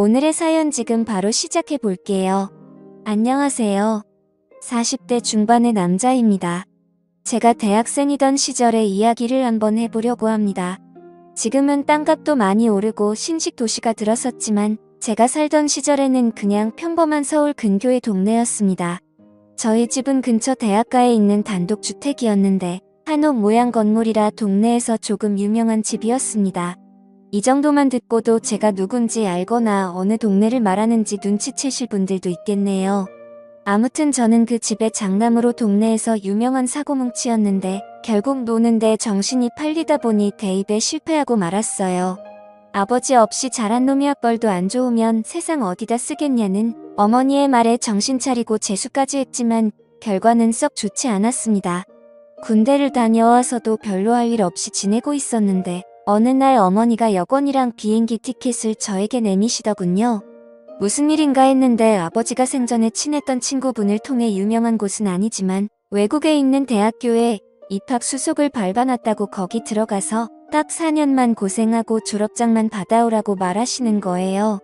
오늘의 사연 지금 바로 시작해 볼게요. 안녕하세요. 40대 중반의 남자입니다. 제가 대학생이던 시절의 이야기를 한번 해보려고 합니다. 지금은 땅값도 많이 오르고 신식 도시가 들어섰지만 제가 살던 시절에는 그냥 평범한 서울 근교의 동네였습니다. 저희 집은 근처 대학가에 있는 단독주택이었는데 한옥 모양 건물이라 동네에서 조금 유명한 집이었습니다. 이 정도만 듣고도 제가 누군지 알거나 어느 동네를 말하는지 눈치채실 분들도 있겠네요. 아무튼 저는 그 집의 장남으로 동네에서 유명한 사고뭉치였는데 결국 노는데 정신이 팔리다 보니 대입에 실패하고 말았어요. 아버지 없이 자란 놈이 학벌도 안 좋으면 세상 어디다 쓰겠냐는 어머니의 말에 정신 차리고 재수까지 했지만 결과는 썩 좋지 않았습니다. 군대를 다녀와서도 별로 할 일 없이 지내고 있었는데 어느 날 어머니가 여권이랑 비행기 티켓을 저에게 내미시더군요. 무슨 일인가 했는데 아버지가 생전에 친했던 친구분을 통해 유명한 곳은 아니지만 외국에 있는 대학교에 입학 수속을 밟아놨다고 거기 들어가서 딱 4년만 고생하고 졸업장만 받아오라고 말하시는 거예요.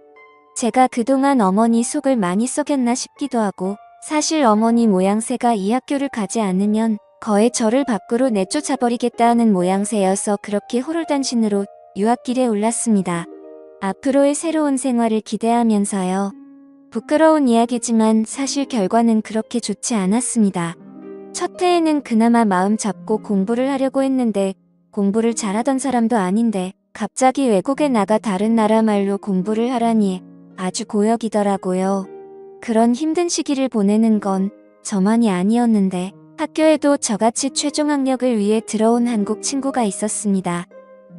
제가 그동안 어머니 속을 많이 썩였나 싶기도 하고 사실 어머니 모양새가 이 학교를 가지 않으면 거의 저를 밖으로 내쫓아버리겠다는 모양새여서 그렇게 호롤단신으로 유학길에 올랐습니다. 앞으로의 새로운 생활을 기대하면서요. 부끄러운 이야기지만 사실 결과는 그렇게 좋지 않았습니다. 첫 해에는 그나마 마음 잡고 공부를 하려고 했는데 공부를 잘하던 사람도 아닌데 갑자기 외국에 나가 다른 나라 말로 공부를 하라니 아주 고역이더라고요. 그런 힘든 시기를 보내는 건 저만이 아니었는데 학교에도 저같이 최종 학력을 위해 들어온 한국 친구가 있었습니다.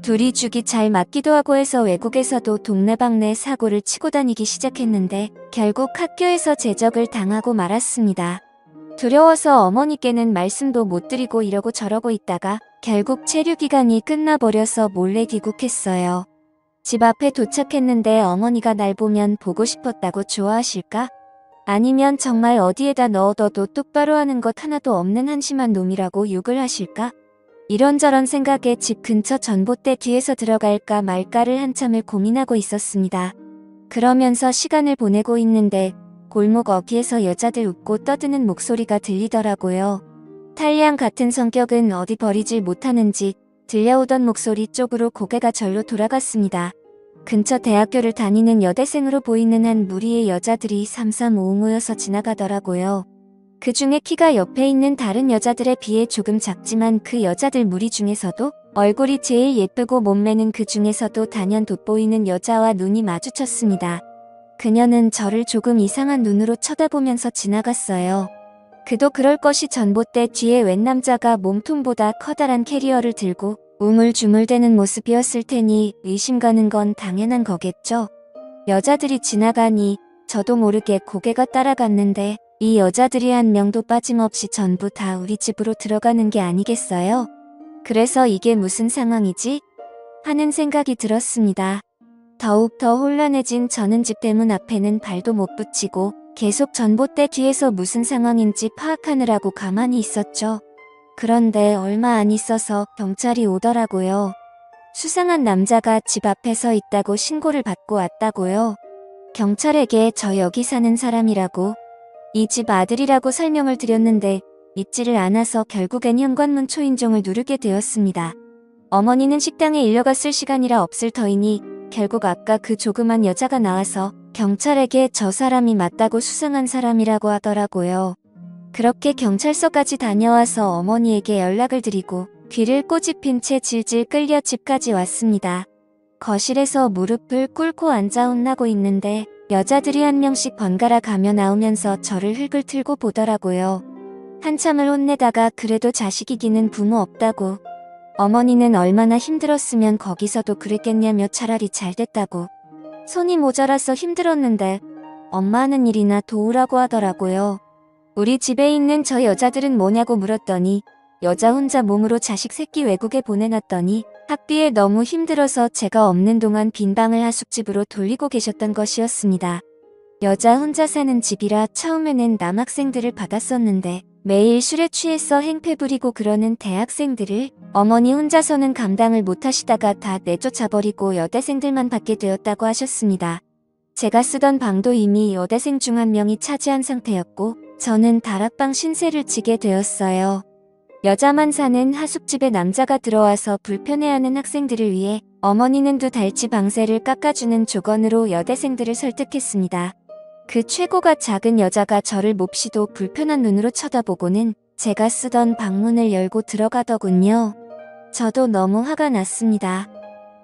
둘이 죽이 잘 맞기도 하고 해서 외국에서도 동네방네 사고를 치고 다니기 시작했는데 결국 학교에서 제적을 당하고 말았습니다. 두려워서 어머니께는 말씀도 못 드리고 이러고 저러고 있다가 결국 체류 기간이 끝나버려서 몰래 귀국했어요. 집 앞에 도착했는데 어머니가 날 보면 보고 싶었다고 좋아하실까? 아니면 정말 어디에다 넣어둬도 똑바로 하는 것 하나도 없는 한심한 놈이라고 욕을 하실까? 이런저런 생각에 집 근처 전봇대 뒤에서 들어갈까 말까를 한참을 고민하고 있었습니다. 그러면서 시간을 보내고 있는데 골목 어귀에서 여자들 웃고 떠드는 목소리가 들리더라고요. 탈리안 같은 성격은 어디 버리질 못하는지 들려오던 목소리 쪽으로 고개가 절로 돌아갔습니다. 근처 대학교를 다니는 여대생으로 보이는 한 무리의 여자들이 삼삼오오 모여서 지나가더라고요. 그 중에 키가 옆에 있는 다른 여자들에 비해 조금 작지만 그 여자들 무리 중에서도 얼굴이 제일 예쁘고 몸매는 그 중에서도 단연 돋보이는 여자와 눈이 마주쳤습니다. 그녀는 저를 조금 이상한 눈으로 쳐다보면서 지나갔어요. 그도 그럴 것이 전봇대 뒤에 웬 남자가 몸통보다 커다란 캐리어를 들고 우물쭈물대는 모습이었을 테니 의심 가는 건 당연한 거겠죠. 여자들이 지나가니 저도 모르게 고개가 따라갔는데 이 여자들이 한 명도 빠짐없이 전부 다 우리 집으로 들어가는 게 아니겠어요? 그래서 이게 무슨 상황이지? 하는 생각이 들었습니다. 더욱 더 혼란해진 저는 집 대문 앞에는 발도 못 붙이고 계속 전봇대 뒤에서 무슨 상황인지 파악하느라고 가만히 있었죠. 그런데 얼마 안 있어서 경찰이 오더라고요. 수상한 남자가 집 앞에 서 있다고 신고를 받고 왔다고요. 경찰에게 저 여기 사는 사람이라고 이 집 아들이라고 설명을 드렸는데 믿지를 않아서 결국엔 현관문 초인종을 누르게 되었습니다. 어머니는 식당에 일려갔을 시간이라 없을 터이니 결국 아까 그 조그만 여자가 나와서 경찰에게 저 사람이 맞다고 수상한 사람이라고 하더라고요. 그렇게 경찰서까지 다녀와서 어머니에게 연락을 드리고 귀를 꼬집힌 채 질질 끌려 집까지 왔습니다. 거실에서 무릎을 꿇고 앉아 혼나고 있는데 여자들이 한 명씩 번갈아 가며 나오면서 저를 흙을 틀고 보더라고요. 한참을 혼내다가 그래도 자식이기는 부모 없다고 어머니는 얼마나 힘들었으면 거기서도 그랬겠냐며 차라리 잘 됐다고. 손이 모자라서 힘들었는데 엄마 하는 일이나 도우라고 하더라고요. 우리 집에 있는 저 여자들은 뭐냐고 물었더니 여자 혼자 몸으로 자식 새끼 외국에 보내놨더니 학비에 너무 힘들어서 제가 없는 동안 빈 방을 하숙집으로 돌리고 계셨던 것이었습니다. 여자 혼자 사는 집이라 처음에는 남학생들을 받았었는데 매일 술에 취해서 행패 부리고 그러는 대학생들을 어머니 혼자서는 감당을 못하시다가 다 내쫓아버리고 여대생들만 받게 되었다고 하셨습니다. 제가 쓰던 방도 이미 여대생 중 한 명이 차지한 상태였고 저는 다락방 신세를 지게 되었어요. 여자만 사는 하숙집에 남자가 들어와서 불편해하는 학생들을 위해 어머니는 두 달치 방세를 깎아주는 조건으로 여대생들을 설득했습니다. 그 최고가 작은 여자가 저를 몹시도 불편한 눈으로 쳐다보고는 제가 쓰던 방문을 열고 들어가더군요. 저도 너무 화가 났습니다.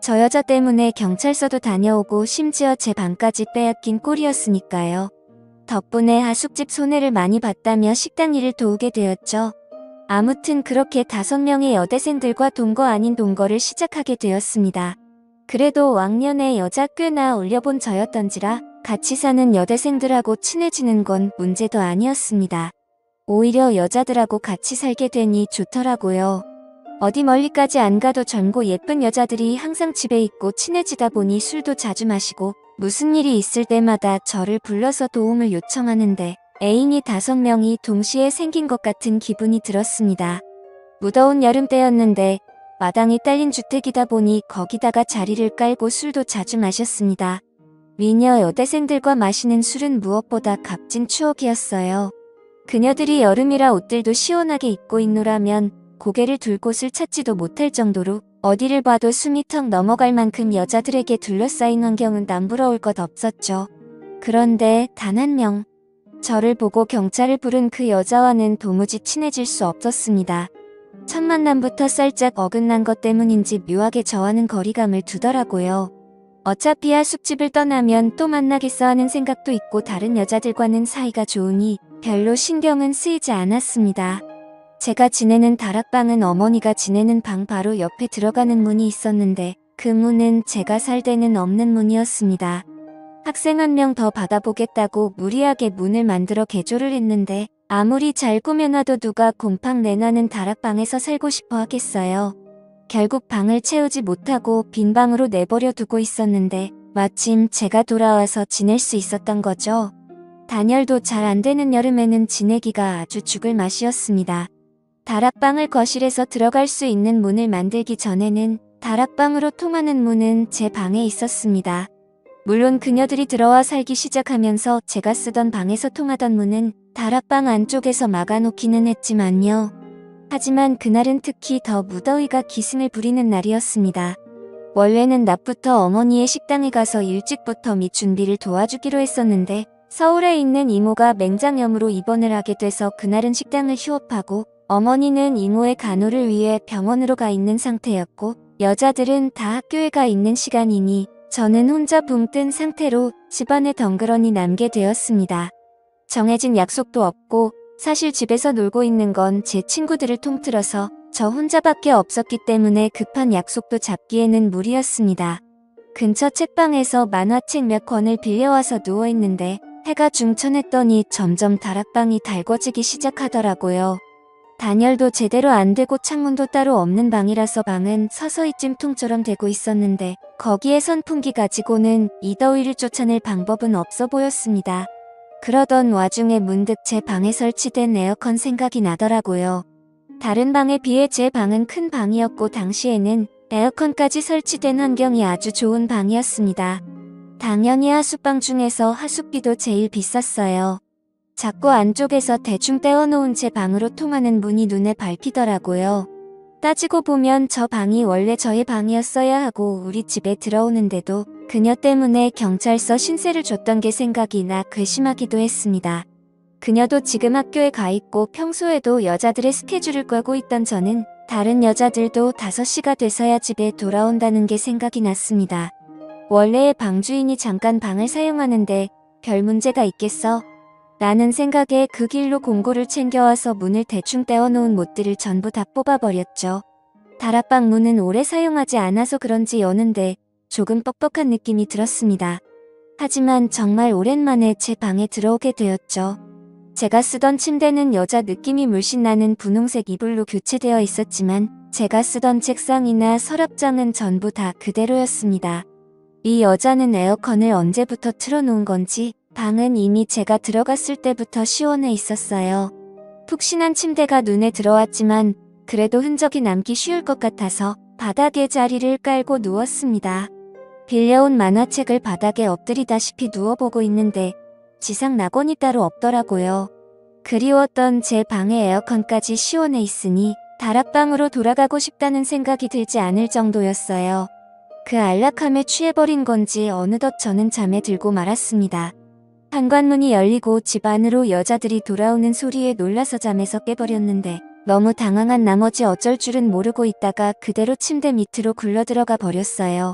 저 여자 때문에 경찰서도 다녀오고 심지어 제 방까지 빼앗긴 꼴이었으니까요. 덕분에 하숙집 손해를 많이 봤다며 식당 일을 도우게 되었죠. 아무튼 그렇게 다섯 명의 여대생들과 동거 아닌 동거를 시작하게 되었습니다. 그래도 왕년에 여자 꽤나 올려본 저였던지라 같이 사는 여대생들하고 친해지는 건 문제도 아니었습니다. 오히려 여자들하고 같이 살게 되니 좋더라고요. 어디 멀리까지 안 가도 젊고 예쁜 여자들이 항상 집에 있고 친해지다 보니 술도 자주 마시고 무슨 일이 있을 때마다 저를 불러서 도움을 요청하는데 애인이 다섯 명이 동시에 생긴 것 같은 기분이 들었습니다. 무더운 여름 때였는데 마당이 딸린 주택이다 보니 거기다가 자리를 깔고 술도 자주 마셨습니다. 미녀 여대생들과 마시는 술은 무엇보다 값진 추억이었어요. 그녀들이 여름이라 옷들도 시원하게 입고 있노라면 고개를 둘 곳을 찾지도 못할 정도로 어디를 봐도 숨이 턱 넘어갈 만큼 여자들에게 둘러싸인 환경은 남부러울 것 없었죠. 그런데 단 한 명. 저를 보고 경찰을 부른 그 여자와는 도무지 친해질 수 없었습니다. 첫 만남부터 살짝 어긋난 것 때문인지 묘하게 저와는 거리감을 두더라고요. 어차피 하숙집을 떠나면 또 만나겠어 하는 생각도 있고 다른 여자들과는 사이가 좋으니 별로 신경은 쓰이지 않았습니다. 제가 지내는 다락방은 어머니가 지내는 방 바로 옆에 들어가는 문이 있었는데 그 문은 제가 살 때는 없는 문이었습니다. 학생 한 명 더 받아보겠다고 무리하게 문을 만들어 개조를 했는데 아무리 잘 꾸며놔도 누가 곰팡 내나는 다락방에서 살고 싶어 하겠어요. 결국 방을 채우지 못하고 빈 방으로 내버려 두고 있었는데 마침 제가 돌아와서 지낼 수 있었던 거죠. 단열도 잘 안 되는 여름에는 지내기가 아주 죽을 맛이었습니다. 다락방을 거실에서 들어갈 수 있는 문을 만들기 전에는 다락방으로 통하는 문은 제 방에 있었습니다. 물론 그녀들이 들어와 살기 시작하면서 제가 쓰던 방에서 통하던 문은 다락방 안쪽에서 막아놓기는 했지만요. 하지만 그날은 특히 더 무더위가 기승을 부리는 날이었습니다. 원래는 낮부터 어머니의 식당에 가서 일찍부터 미 준비를 도와주기로 했었는데 서울에 있는 이모가 맹장염으로 입원을 하게 돼서 그날은 식당을 휴업하고 어머니는 이모의 간호를 위해 병원으로 가 있는 상태였고 여자들은 다 학교에 가 있는 시간이니 저는 혼자 붕 뜬 상태로 집안에 덩그러니 남게 되었습니다. 정해진 약속도 없고 사실 집에서 놀고 있는 건 제 친구들을 통틀어서 저 혼자밖에 없었기 때문에 급한 약속도 잡기에는 무리였습니다. 근처 책방에서 만화책 몇 권을 빌려와서 누워있는데 해가 중천했더니 점점 다락방이 달궈지기 시작하더라고요. 단열도 제대로 안 되고 창문도 따로 없는 방이라서 방은 서서히 찜통처럼 되고 있었는데 거기에 선풍기 가지고는 이 더위를 쫓아낼 방법은 없어 보였습니다. 그러던 와중에 문득 제 방에 설치된 에어컨 생각이 나더라고요. 다른 방에 비해 제 방은 큰 방이었고 당시에는 에어컨까지 설치된 환경이 아주 좋은 방이었습니다. 당연히 하숙방 중에서 하숙비도 제일 비쌌어요. 자꾸 안쪽에서 대충 떼어놓은 제 방으로 통하는 문이 눈에 밟히더라고요. 따지고 보면 저 방이 원래 저의 방이었어야 하고 우리 집에 들어오는데도 그녀 때문에 경찰서 신세를 줬던 게 생각이 나 괘씸하기도 했습니다. 그녀도 지금 학교에 가 있고 평소에도 여자들의 스케줄을 꿰고 있던 저는 다른 여자들도 5시가 돼서야 집에 돌아온다는 게 생각이 났습니다. 원래의 방주인이 잠깐 방을 사용하는데 별 문제가 있겠어? 라는 생각에 그 길로 공고를 챙겨와서 문을 대충 떼어놓은 못들을 전부 다 뽑아버렸죠. 다락방 문은 오래 사용하지 않아서 그런지 여는데 조금 뻑뻑한 느낌이 들었습니다. 하지만 정말 오랜만에 제 방에 들어오게 되었죠. 제가 쓰던 침대는 여자 느낌이 물씬 나는 분홍색 이불로 교체되어 있었지만 제가 쓰던 책상이나 서랍장은 전부 다 그대로였습니다. 이 여자는 에어컨을 언제부터 틀어놓은 건지 방은 이미 제가 들어갔을 때부터 시원해 있었어요. 푹신한 침대가 눈에 들어왔지만 그래도 흔적이 남기 쉬울 것 같아서 바닥에 자리를 깔고 누웠습니다. 빌려온 만화책을 바닥에 엎드리다시피 누워보고 있는데 지상 낙원이 따로 없더라고요. 그리웠던 제 방의 에어컨까지 시원해 있으니 다락방으로 돌아가고 싶다는 생각이 들지 않을 정도였어요. 그 안락함에 취해버린 건지 어느덧 저는 잠에 들고 말았습니다. 현관문이 열리고 집 안으로 여자들이 돌아오는 소리에 놀라서 잠에서 깨버렸는데 너무 당황한 나머지 어쩔 줄은 모르고 있다가 그대로 침대 밑으로 굴러들어가 버렸어요.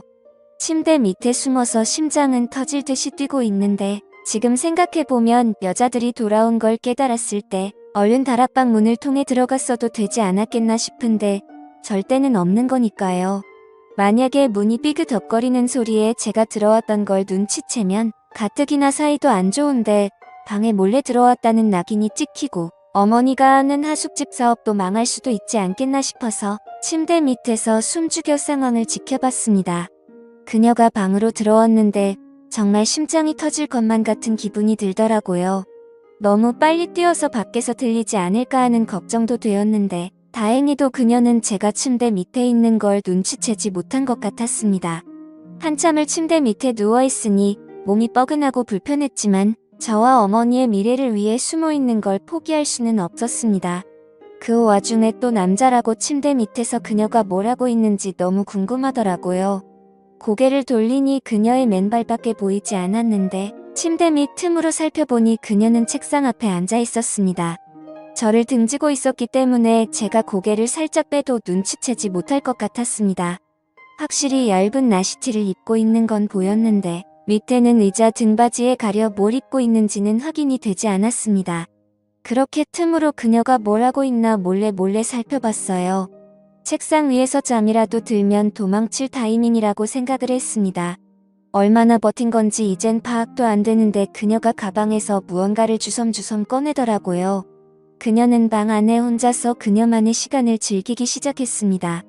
침대 밑에 숨어서 심장은 터질 듯이 뛰고 있는데 지금 생각해보면 여자들이 돌아온 걸 깨달았을 때 얼른 다락방 문을 통해 들어갔어도 되지 않았겠나 싶은데 절대는 없는 거니까요. 만약에 문이 삐그덕거리는 소리에 제가 들어왔던 걸 눈치채면 가뜩이나 사이도 안 좋은데 방에 몰래 들어왔다는 낙인이 찍히고 어머니가 하는 하숙집 사업도 망할 수도 있지 않겠나 싶어서 침대 밑에서 숨죽여 상황을 지켜봤습니다. 그녀가 방으로 들어왔는데 정말 심장이 터질 것만 같은 기분이 들더라고요. 너무 빨리 뛰어서 밖에서 들리지 않을까 하는 걱정도 되었는데 다행히도 그녀는 제가 침대 밑에 있는 걸 눈치채지 못한 것 같았습니다. 한참을 침대 밑에 누워있으니 몸이 뻐근하고 불편했지만 저와 어머니의 미래를 위해 숨어 있는 걸 포기할 수는 없었습니다. 그 와중에 또 남자라고 침대 밑에서 그녀가 뭘 하고 있는지 너무 궁금하더라고요. 고개를 돌리니 그녀의 맨발밖에 보이지 않았는데 침대 밑 틈으로 살펴보니 그녀는 책상 앞에 앉아 있었습니다. 저를 등지고 있었기 때문에 제가 고개를 살짝 빼도 눈치채지 못할 것 같았습니다. 확실히 얇은 나시티를 입고 있는 건 보였는데 밑에는 의자 등받이에 가려 뭘 입고 있는지는 확인이 되지 않았습니다. 그렇게 틈으로 그녀가 뭘 하고 있나 몰래 몰래 살펴봤어요. 책상 위에서 잠이라도 들면 도망칠 타이밍이라고 생각을 했습니다. 얼마나 버틴 건지 이젠 파악도 안 되는데 그녀가 가방에서 무언가를 주섬주섬 꺼내더라고요. 그녀는 방 안에 혼자서 그녀만의 시간을 즐기기 시작했습니다.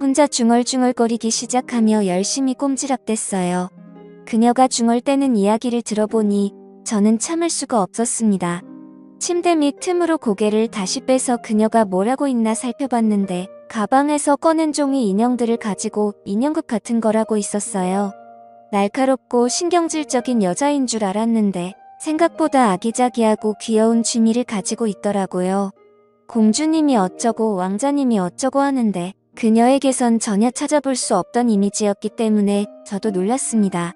혼자 중얼중얼거리기 시작하며 열심히 꼼지락댔어요. 그녀가 중얼대는 이야기를 들어보니 저는 참을 수가 없었습니다. 침대 밑 틈으로 고개를 다시 빼서 그녀가 뭘 하고 있나 살펴봤는데 가방에서 꺼낸 종이 인형들을 가지고 인형극 같은 걸 하고 있었어요. 날카롭고 신경질적인 여자인 줄 알았는데 생각보다 아기자기하고 귀여운 취미를 가지고 있더라고요. 공주님이 어쩌고 왕자님이 어쩌고 하는데 그녀에게선 전혀 찾아볼 수 없던 이미지였기 때문에 저도 놀랐습니다.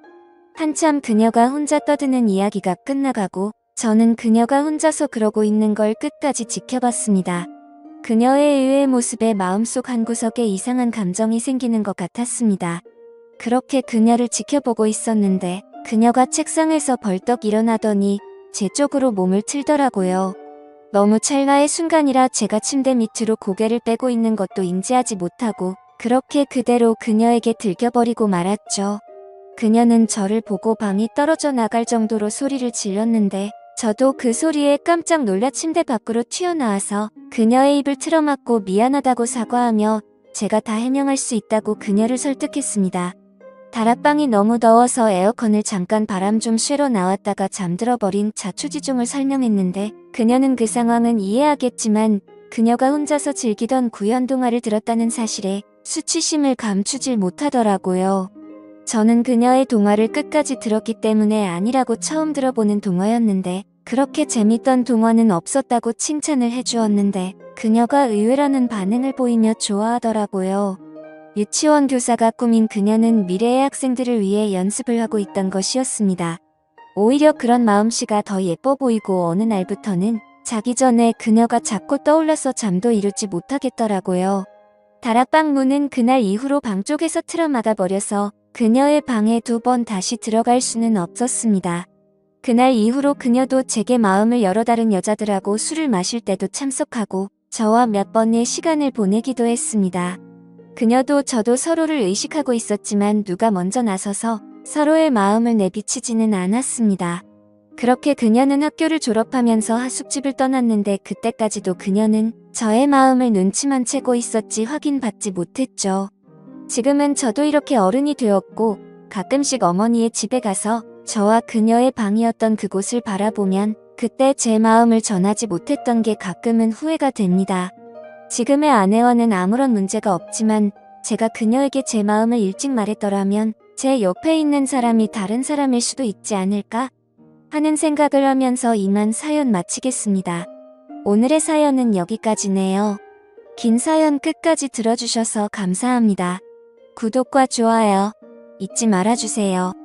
한참 그녀가 혼자 떠드는 이야기가 끝나가고 저는 그녀가 혼자서 그러고 있는 걸 끝까지 지켜봤습니다. 그녀의 의외의 모습에 마음속 한구석에 이상한 감정이 생기는 것 같았습니다. 그렇게 그녀를 지켜보고 있었는데 그녀가 책상에서 벌떡 일어나더니 제 쪽으로 몸을 틀더라고요. 너무 찰나의 순간이라 제가 침대 밑으로 고개를 빼고 있는 것도 인지하지 못하고 그렇게 그대로 그녀에게 들켜버리고 말았죠. 그녀는 저를 보고 방이 떨어져 나갈 정도로 소리를 질렀는데 저도 그 소리에 깜짝 놀라 침대 밖으로 튀어나와서 그녀의 입을 틀어막고 미안하다고 사과하며 제가 다 해명할 수 있다고 그녀를 설득했습니다. 다락방이 너무 더워서 에어컨을 잠깐 바람 좀 쐬러 나왔다가 잠들어 버린 자초지종을 설명했는데 그녀는 그 상황은 이해하겠지만 그녀가 혼자서 즐기던 구연동화를 들었다는 사실에 수치심을 감추질 못하더라고요. 저는 그녀의 동화를 끝까지 들었기 때문에 아니라고 처음 들어보는 동화였는데 그렇게 재밌던 동화는 없었다고 칭찬을 해주었는데 그녀가 의외라는 반응을 보이며 좋아하더라고요. 유치원 교사가 꾸민 그녀는 미래의 학생들을 위해 연습을 하고 있던 것이었습니다. 오히려 그런 마음씨가 더 예뻐 보이고 어느 날부터는 자기 전에 그녀가 자꾸 떠올라서 잠도 이루지 못하겠더라고요. 다락방 문은 그날 이후로 방 쪽에서 틀어막아 버려서 그녀의 방에 두 번 다시 들어갈 수는 없었습니다. 그날 이후로 그녀도 제게 마음을 여러 다른 여자들하고 술을 마실 때도 참석하고 저와 몇 번의 시간을 보내기도 했습니다. 그녀도 저도 서로를 의식하고 있었지만 누가 먼저 나서서 서로의 마음을 내비치지는 않았습니다. 그렇게 그녀는 학교를 졸업하면서 하숙집을 떠났는데 그때까지도 그녀는 저의 마음을 눈치만 채고 있었지 확인받지 못했죠. 지금은 저도 이렇게 어른이 되었고 가끔씩 어머니의 집에 가서 저와 그녀의 방이었던 그곳을 바라보면 그때 제 마음을 전하지 못했던 게 가끔은 후회가 됩니다. 지금의 아내와는 아무런 문제가 없지만 제가 그녀에게 제 마음을 일찍 말했더라면 제 옆에 있는 사람이 다른 사람일 수도 있지 않을까 하는 생각을 하면서 이만 사연 마치겠습니다. 오늘의 사연은 여기까지네요. 긴 사연 끝까지 들어주셔서 감사합니다. 구독과 좋아요 잊지 말아주세요.